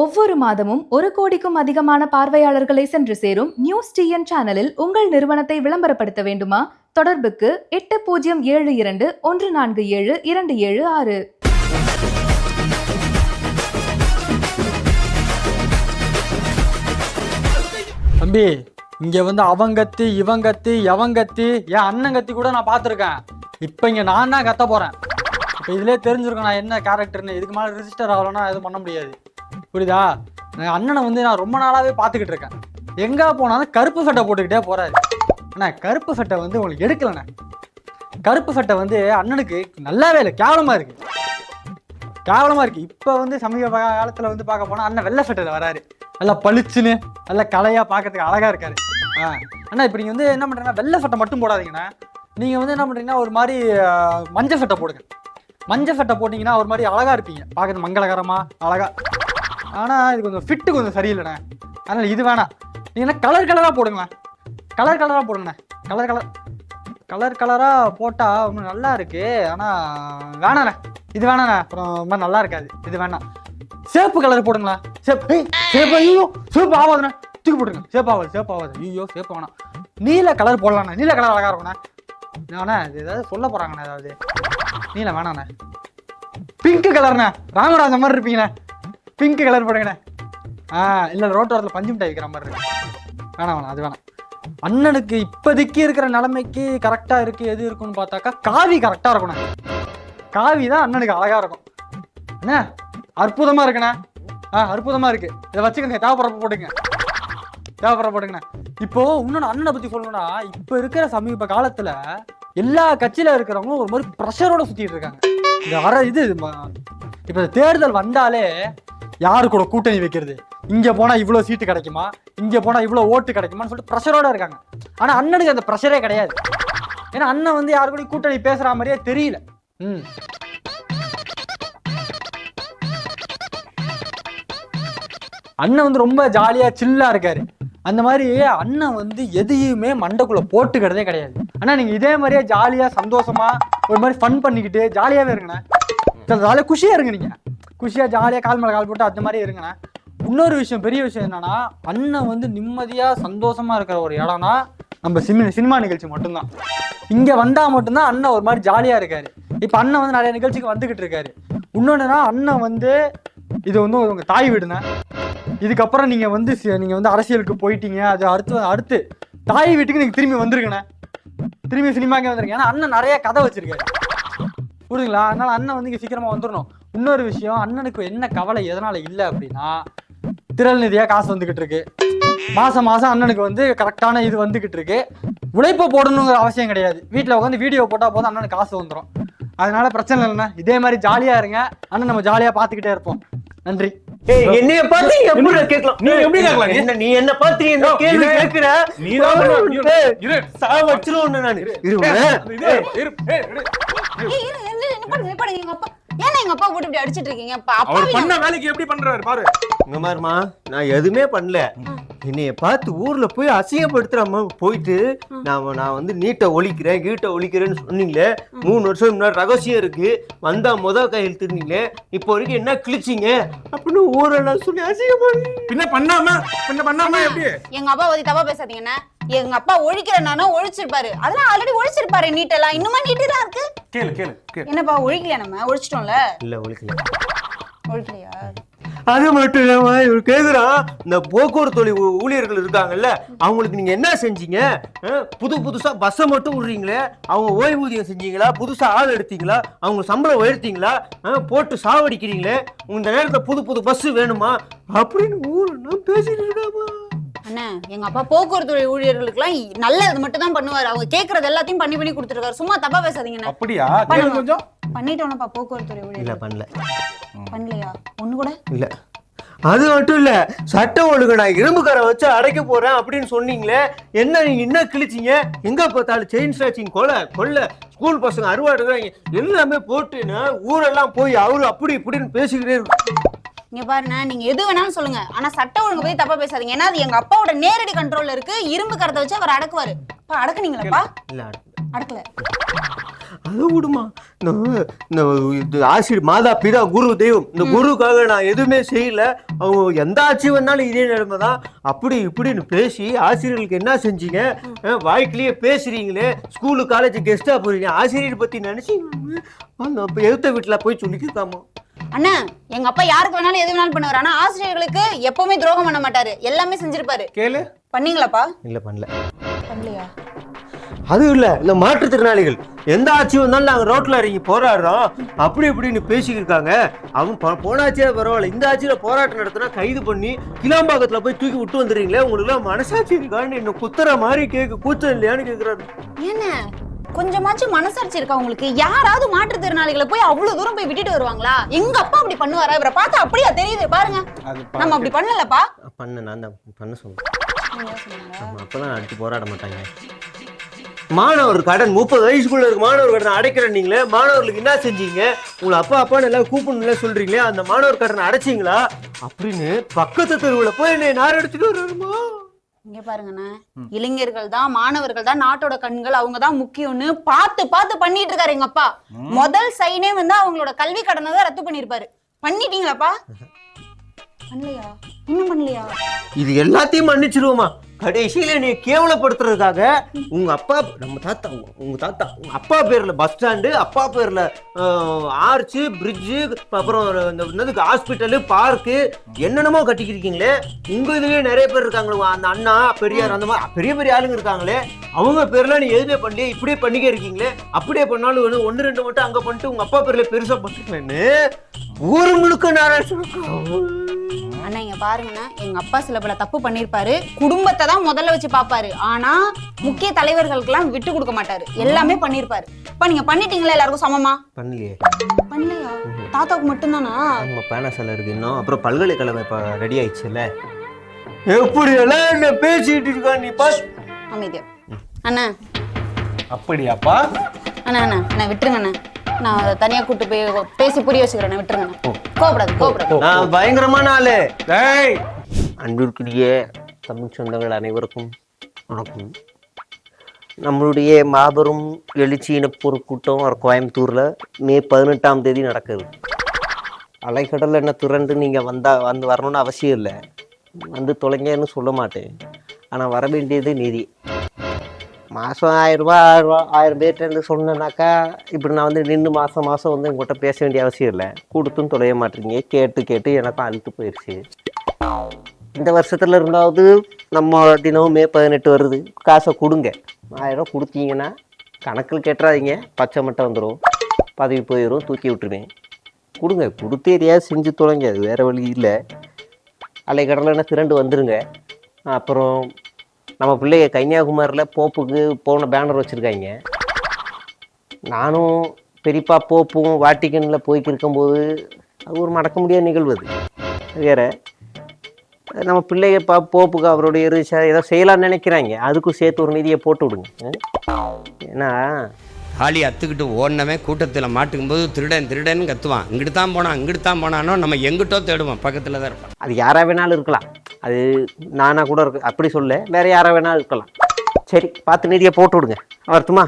ஒவ்வொரு மாதமும் ஒரு கோடிக்கும் அதிகமான பார்வையாளர்களை சென்று சேரும் நியூஸ் டிஎன் சேனலில் உங்கள் நிறுவனத்தை விளம்பரப்படுத்த வேண்டுமா? தொடர்புக்கு எட்டு பூஜ்ஜியம் ஏழு இரண்டு ஒன்று நான்கு ஏழு இரண்டு ஏழு ஆறு. தம்பி இங்க வந்து அவங்கத்தி இவங்கத்தி எவங்கத்தி என் அண்ணங்கத்தி கூட நான் பார்த்துருக்கேன். இப்போ இங்க நான் தான் கத்த போறேன். இப்போ இதுலயே தெரிஞ்சிருக்கேன் நான் என்ன கேரக்டர்னு இதுக்கு மேலே ரிஜிஸ்டர் ஆகலன்னா எதுவும் பண்ண முடியாது. புரியுதா? அண்ணனை வந்து நான் ரொம்ப நாளாவே பார்த்துக்கிட்டு இருக்கேன். எங்கே போனாலும் கருப்பு சட்டை போட்டுக்கிட்டே போறாரு. அண்ணா கருப்பு சட்டை வந்து உங்களுக்கு எடுக்கலண்ணே. கருப்பு சட்டை வந்து அண்ணனுக்கு நல்லாவே இல்லை கேவலமா இருக்கு. கேவலமா இருக்கு. இப்போ வந்து சமீப காலத்துல வந்து பார்க்க போனால் அண்ணன் வெள்ளை சட்டையில வராரு. நல்லா பளிச்சுன்னு நல்லா கலையாக பார்க்கறதுக்கு அழகா இருக்காரு. ஆ அண்ணா இப்போ நீங்க வந்து என்ன பண்றீங்கன்னா வெள்ளை சட்டை மட்டும் போடாதீங்கண்ணா. நீங்க வந்து என்ன பண்றீங்கன்னா ஒரு மாதிரி மஞ்சள் சட்டை போடுங்க. மஞ்சள் சட்டை போட்டிங்கன்னா ஒரு மாதிரி அழகா இருப்பீங்க. பார்க்கறது மங்களகரமா அழகா. ஆனால் இது கொஞ்சம் ஃபிட்டு கொஞ்சம் சரியில்லைண்ணே. அதனால் இது வேணாம். நீங்கள் கலர் கலராக போடுங்களேன். கலர் கலராக போடுங்கண்ணே. கலர் கலர் கலர் கலராக போட்டால் இன்னும் நல்லா இருக்கு. ஆனால் வேணாண்ணே. இது வேணாண்ணே. அப்புறம் ரொம்ப நல்லா இருக்காது. இது வேணாம். சேப்பு கலர் போடுங்களா சேப்பு ஏய், சேப்பு ஐயோ சேப்பு ஆகாதுண்ணே. தூக்கி போட்டுருங்க. சேப்பு ஆகாது சேப்பு ஆகாது. ஐயோ சேப்பு வேணாம். நீல கலர் போடலாண்ணே. நீல கலர் அழகாக இருக்கும்ண்ணே. வேணா இது ஏதாவது சொல்ல போகிறாங்கண்ணே ஏதாவது. நீல வேணாண்ணே. பிங்க் கலர்ண்ணே ராமராஜ மாதிரி இருப்பீங்கண்ணே. Pink colour போடுங்கண்ணே. ஆ இல்லை ரோட்டோரத்தில் பஞ்சு மிட்டாய் வைக்கிற மாதிரி இருக்கு. வேணாம் வேணாம் அது வேணாம். அண்ணனுக்கு இப்போதைக்கு இருக்கிற நிலைமைக்கு கரெக்டாக இருக்கு எது இருக்குன்னு பார்த்தாக்கா காவி கரெக்டாக இருக்கணும் காவி தான் அண்ணனுக்கு அழகாக இருக்கும். என்ன அற்புதமாக இருக்குண்ணே. ஆ அற்புதமாக இருக்கு. இதை வச்சுக்கோங்க தேவைப்படுறப்ப போட்டுங்க. தேவைப்படுற போட்டுங்கண்ணே. இப்போது இன்னொன்று அண்ணனை பற்றி சொல்லணும்னா இப்போ இருக்கிற சமீப காலத்தில் எல்லா கட்சியில் இருக்கிறவங்களும் ஒரு மாதிரி ப்ரெஷரோட சுற்றிட்டு இருக்காங்க. இந்த வர இது இப்போ தேர்தல் வந்தாலே யாரு கூட கூட்டணி வைக்கிறது? இங்க போனா இவ்வளவு சீட்டு கிடைக்குமா? இங்க போனா இவ்வளோ ஓட்டு கிடைக்குமான்னு சொல்லிட்டு ப்ரெஷரோட இருக்காங்க. ஆனா அண்ணனுக்கு அந்த ப்ரெஷரே கிடையாது. ஏன்னா அண்ணன் வந்து யாரு கூட கூட்டணி பேசுற மாதிரியே தெரியல. ம். அண்ணன் வந்து ரொம்ப ஜாலியா சில்லா இருக்காரு. அந்த மாதிரி அண்ணன் வந்து எதையுமே மண்டைக்குள்ள போட்டுக்கிறதே கிடையாது. ஆனால் நீங்க இதே மாதிரியே ஜாலியா சந்தோஷமா ஒரு மாதிரி ஃபன் பண்ணிக்கிட்டு ஜாலியாவே இருங்கண்ணே. ஜாலியாக குஷியா இருங்க நீங்கள் குஷியாக ஜாலியாக கால் மேலே கால் போட்டு அந்த மாதிரி இருங்கண்ணே இன்னொரு விஷயம் பெரிய விஷயம் என்னன்னா அண்ணன் வந்து நிம்மதியாக சந்தோஷமா இருக்கிற ஒரு இடம்னா நம்ம சினிமா சினிமா நிகழ்ச்சி மட்டும்தான். இங்கே வந்தால் மட்டும்தான் அண்ணன் ஒரு மாதிரி ஜாலியாக இருக்காரு. இப்போ அண்ணன் வந்து நிறைய நிகழ்ச்சிக்கு வந்துக்கிட்டு இருக்காரு. இன்னொன்றுனா அண்ணன் வந்து இது வந்து உங்கள் தாய் வீடுண்ணே. இதுக்கப்புறம் நீங்கள் வந்து நீங்கள் வந்து அரசியலுக்கு போயிட்டீங்க. அது அடுத்து அடுத்து தாய் வீட்டுக்கு நீங்கள் திரும்பி வந்துருங்கண்ணே திரும்பி சினிமாக்கே வந்துருங்க ஏன்னா அண்ணன் நிறைய கதை வச்சிருக்காரு. புரியுதுங்களா? அதனால அண்ணன் வந்து இங்கே சீக்கிரமாக வந்துடணும் இன்னொரு விஷயம் அண்ணனுக்கு என்ன கவலை எதனால இல்லை அப்படின்னா திரள் நிதியா காசு வந்துகிட்டு இருக்கு. மாசம் மாசம் அண்ணனுக்கு வந்து கரெக்டான இது வந்துகிட்டு இருக்கு. உழைப்பை போடணுங்கிற அவசியம் கிடையாது. வீட்டில் உட்காந்து வீடியோ போட்டால் போதும் அண்ணனுக்கு காசு வந்துடும் அதனால பிரச்சனை இல்லைண்ணே. இதே மாதிரி ஜாலியா இருங்க. அண்ணன் நம்ம ஜாலியா பார்த்துக்கிட்டே இருப்போம். நன்றி. ஏய் என்னைய பார்த்து நீ எப்படி கேட்கலாம்? நீ எப்படி கேட்கலாம்? நீ? என்ன நீ என்ன பார்த்து நீ என்ன யோ, கேள்வி இரு. கேட்கிற? நீ தான் பண்ண- இரு, ஏய், இரு. சாவ வச்சிருவேன் நானு. இரு, இருவேன் இரு, இரு, ஏய், இரு. ஏன்னா எங்க அப்பா போட்டு இப்படி அடிச்சிட்டு இருக்கீங்க? அப்பா அவர் பண்ண வேலைக்கு எப்படி பண்றாரு? பாரு. இங்க பாருமா நான் எதுவுமே பண்ணல. என்னைய பார்த்து ஊர்ல போய் அசிங்கப்படுத்துறாம போயிட்டு நான் நான் வந்து நீட்டை ஒழிக்கிறேன் கீட்டை ஒழிக்கிறேன்னு சொன்னீங்களே மூணு வருஷம் முன்னாடி ரகசியம் இருக்கு. வந்தா முத கையில் திருந்தீங்களே இப்போ வரைக்கும் என்ன கிழிச்சிங்க? அப்படின்னு ஊரெல்லாம் சொல்லி அசிங்கப்படுறீங்க பின்ன பண்ணாம பின்ன பண்ணாம எப்படி? எங்க அப்பா பத்தி தப்பா பேசாதீங்கண்ணே எங்க அப்பா ஒழிக்கிறேன்னா ஒழிச்சிருப்பாரு. அதெல்லாம் ஆல்ரெடி ஒழிச்சிருப்பாரு நீட்டெல்லாம். இன்னுமா நீட்டு தான் இருக்கு? கேளு கேளு கேளு. என்னப்பா ஒழிக்கலையா நம்ம? ஒழிச்சிட்டோம்ல? இல்ல ஒழிக்கல. ஒழிக்கலையா? அது மட்டும் இல்லாம இவர் கேக்குறான் இந்த போக்குவரத்து தொழில் ஊழியர்கள் இருக்காங்கல்ல அவங்களுக்கு நீங்க என்ன செஞ்சீங்க? புது புதுசா பஸ்ஸை மட்டும் விடுறீங்களே? அவங்க ஓய்வூதியம் செஞ்சீங்களா? புதுசா ஆள் எடுத்தீங்களா? அவங்க சம்பளம் உயர்த்தீங்களா? போட்டு சாவடிக்கிறீங்களே? இந்த நேரத்துல புது புது பஸ் வேணுமா? அப்படின்னு ஊரெல்லாம் பேசிட்டு இருக்காமா? அண்ணா எங்க அப்பா போக்குவரத்து ஊழியர்களுக்குலாம் நல்லது மட்டும் தான் பண்ணுவாரு. அவங்க கேக்குறது எல்லாத்தையும் பண்ணி பண்ணி கொடுத்துருக்காரு. சும்மா தப்பா பேசாதீங்கண்ணே அப்படியா? கொஞ்சம்? பண்ணிட்டோம்ப்பா போக்குவரத்து இல்ல ஊழியர் பண்ணல. பண்ணலையா? ஒண்ணு கூட? இல்ல. அது மட்டும் இல்ல சட்ட ஒழுங்கு நான் இரும்பு கரை வச்சு அடைக்க போறேன் அப்படின்னு சொன்னீங்களே என்ன நீங்க என்ன கிழிச்சீங்க? எங்க பார்த்தாலும் செயின் ஸ்டாச்சிங் கொலை கொல்ல ஸ்கூல் பசங்க அறுவாடுறாங்க எல்லாமே போட்டுன்னு ஊரெல்லாம் போய் அவரு அப்படி இப்படின்னு பேசிக்கிட்டே இருக்கு இங்க பாருண்ணே நீங்க எது வேணாலும் சொல்லுங்க. ஆனா சட்ட ஒழுங்கு பத்தி தப்பா பேசாதீங்க. ஏன்னா அது எங்க அப்பாவோட நேரடி கண்ட்ரோல்ல இருக்கு. இரும்பு கரத்தை வச்சு அவர் அடக்குவாரு. அப்பா அடக்குனீங்களாப்பா? இல்ல அடக்கல. அதை விடுமா? இந்த இது ஆசிரியர் மாதா பிதா குரு தெய்வம். இந்த குருவுக்காக நான் எதுவுமே செய்யல. அவங்க எந்த ஆட்சி வந்தாலும் இதே நிலைமை தான். அப்படி இப்படின்னு பேசி ஆசிரியர்களுக்கு என்ன செஞ்சீங்க? அஹ், வாய்க்கிலேயே பேசுறீங்களே. ஸ்கூலு காலேஜ் கெஸ்டா போறீங்க. ஆசிரியர் பத்தி நினைச்சு அந்த எழுத்த வீட்டுல போய் சொல்லிக்கிருக்காமா? அண்ணா எங்க அப்பா யாருக்கு வேணாலும் எது வேணாலும் பண்ணுவாரு. ஆனா ஆசிரியர்களுக்கு எப்பவுமே துரோகம் பண்ண மாட்டாரு. எல்லாமே செஞ்சிருப்பாரு. கேளு. பண்ணீங்களாப்பா? இல்ல பண்ணல. பண்ணலையா? அது இல்ல இந்த மாற்றுத்திறனாளிகள் எந்த ஆட்சி வந்தாலும் நாங்க ரோட்ல இறங்கி போராடுறோம். அப்படி இப்படின்னு பேசிக்கிருக்காங்க. அவங்க போன ஆட்சியா பரவாயில்ல. இந்த ஆட்சியில போராட்டம் நடத்தினா கைது பண்ணி கிளாம்பாக்கத்துல போய் தூக்கி விட்டு வந்துடுறீங்களே? உங்களுக்கு எல்லாம் மனசாட்சி இருக்கான்னு இன்னும் குத்துற மாதிரி கேக்கு கூச்சம் இல்லையான்னு கேக்குறாரு. என்ன கொஞ்சமாச்சும் மனசாட்சி இருக்கா உங்களுக்கு? யாராவது மாற்றுத்திறனாளிகளை போய் அவ்வளவு தூரம் போய் விட்டுட்டு வருவாங்களா? எங்க அப்பா அப்படி பண்ணுவாரா? இவரை பார்த்தா அப்படியா தெரியுது பாருங்க. நம்ம அப்படி பண்ணலப்பா. பண்ண நான் தான் பண்ண சொன்னேன் அப்பெல்லாம் அடிச்சு போராட மாட்டாங்க. மாணவர் கடன் முப்பது வயசுக்குள்ள இருக்க. மாணவர் கடன் அடைக்கிறேன் நீங்களே மாணவர்களுக்கு என்ன செஞ்சீங்க? உங்களை அப்பா அப்பான்னு எல்லாம் கூப்பிடணும்ல சொல்றீங்களே அந்த மாணவர் கடனை அடைச்சிங்களா? அப்படின்னு பக்கத்து தெருவுல போய் என்னை நார் அடிச்சுட்டு வருமா இங்க பாருங்கண்ணே. இளைஞர்கள் தான் மாணவர்கள் தான் நாட்டோட கண்கள் அவங்க தான் முக்கியம்னு பார்த்து பார்த்து பண்ணிட்டு இருக்காரு எங்க அப்பா. முதல் சைனே வந்து அவங்களோட கல்வி கடனை தான் ரத்து பண்ணிருப்பாரு. பண்ணிட்டீங்களாப்பா? பண்ணலையா? இன்னும் பண்ணலையா? இது எல்லாத்தையும் மன்னிச்சிருவோமா? கடைசியில நீ கேவலப்படுத்துறதுக்காக உங்க அப்பா நம்ம தாத்தா உங்க தாத்தா உங்க அப்பா பேர்ல பஸ் ஸ்டாண்டு அப்பா பேர்ல ஆர்ச்சு பிரிட்ஜு அப்புறம் இந்த ஹாஸ்பிட்டலு பார்க்கு என்னென்னமோ கட்டிக்கிருக்கீங்களே. உங்க இதுலயே நிறைய பேர் இருக்காங்களே அந்த அண்ணா பெரியார் அந்த மாதிரி பெரிய பெரிய ஆளுங்க இருக்காங்களே. அவங்க பேர்ல நீ எதுவுமே பண்ணி இப்படியே பண்ணிக்க இருக்கீங்களே. அப்படியே பண்ணாலும் ஒன்று ஒன்று ரெண்டு மட்டும் அங்க பண்ணிட்டு உங்க அப்பா பேர்ல பெருசா பண்ணிருக்கேன்னு ஊரு முழுக்க நாராயணன் அண்ணா இங்க பாருங்கண்ணா. எங்க அப்பா சில பல தப்பு பண்ணிருப்பாரு. குடும்பத்தை தான் முதல்ல வச்சு பாப்பாரு. ஆனா முக்கிய தலைவர்களுக்கெல்லாம் விட்டு கொடுக்க மாட்டாரு. எல்லாமே பண்ணிருப்பாரு. இப்ப நீங்க பண்ணிட்டீங்களா எல்லாருக்கும் சமமா? பண்ணலையே. பண்ணலையா? தாத்தாவுக்கு மட்டும்தானா? நம்ம பேனா சில இருக்கு இன்னும். அப்புறம் பல்கலைக்கழகம் இப்போ ரெடி ஆயிடுச்சுல்ல. எப்படி எல்லாம் என்ன பேசிட்டு இருக்கா நீ பாஸ்? அமைதியா. அண்ணா. அப்படியாப்பா? அண்ணா அண்ணா அண்ணா விட்டுருங்க அண்ணா நான் அதை தனியா கூட்டு போய் பேசி புரிய வச்சுக்கிறேன். விட்டுருங்க. கோபப்படாது கோபப்படாது. நான் பயங்கரமான ஆளு. டேய். அன்பிற்குரிய தமிழ் சொந்தங்கள் அனைவருக்கும் வணக்கம். நம்மளுடைய மாபெரும் எழுச்சி இனப்பொரு கூட்டம் வர கோயம்புத்தூரில் மே பதினெட்டாம் தேதி நடக்குது. அலைக்கடல் என்ன திரண்டு நீங்கள் வந்தா வந்து வரணும்னு அவசியம் இல்லை. வந்து தொலைங்கன்னு சொல்ல மாட்டேன். ஆனால் வர வேண்டியது நிதி. மாதம் ஆயிரம் ஆயிரரூபா ஆயிரம் ரூபா ஆயிரம் சொன்னேனாக்கா இப்படி நான் வந்து நின்று மாதம் மாதம் வந்து உங்கள்கிட்ட பேச வேண்டிய அவசியம் இல்லை. கொடுத்தும் தொலைய மாட்டேங்க கேட்டு கேட்டு எனக்கும் அழுத்து போயிடுச்சு இந்த வருஷத்தில் இருந்தாவது நம்ம தினமும் மே பதினெட்டு வருது. காசை கொடுங்க. ஆயிரம் கொடுத்தீங்கன்னா கணக்கில் கேட்டுறாதீங்க. பச்சை மட்டை வந்துடும் பதவி போயிடும் தூக்கி விட்டுருவேன். கொடுங்க. கொடுத்து எதையாவது செஞ்சு தொலைங்க. அது வேறு வழி இல்லை. அலைக்கடலைன்னா திரண்டு வந்துடுங்க அப்புறம் நம்ம பிள்ளைய கன்னியாகுமரியில் போப்புக்கு போன பேனர் வச்சுருக்காங்க. நானும் பெரியப்பா போப்பும் வாட்டிக்கனில் போய்க்கு இருக்கும்போது அது ஒரு மறக்க முடியாத நிகழ்வு அது. வேற. நம்ம பிள்ளைய பா போப்புக்கு அவருடைய ஏதோ செய்யலாம்னு நினைக்கிறாங்க. அதுக்கும் சேர்த்து ஒரு நிதியை போட்டு விடுங்க? ஏன்னா ஹாலி அத்துக்கிட்டு ஓடினவன் கூட்டத்தில் மாட்டுக்கும் போது திருடன் திருடன் கத்துவான். இங்கிட்டு தான் போனான் இங்கிட்டு தான் போனானோ நம்ம எங்கிட்டோ தேடுவோம். பக்கத்தில் தான் இருப்பான். அது யாரா வேணாலும் இருக்கலாம். அது நானாக கூட இருக்கு. அப்படி சொல்ல. வேறு யாராக வேணாலும் இருக்கலாம். சரி பார்த்து நிதியை போட்டு விடுங்க. வருத்துமா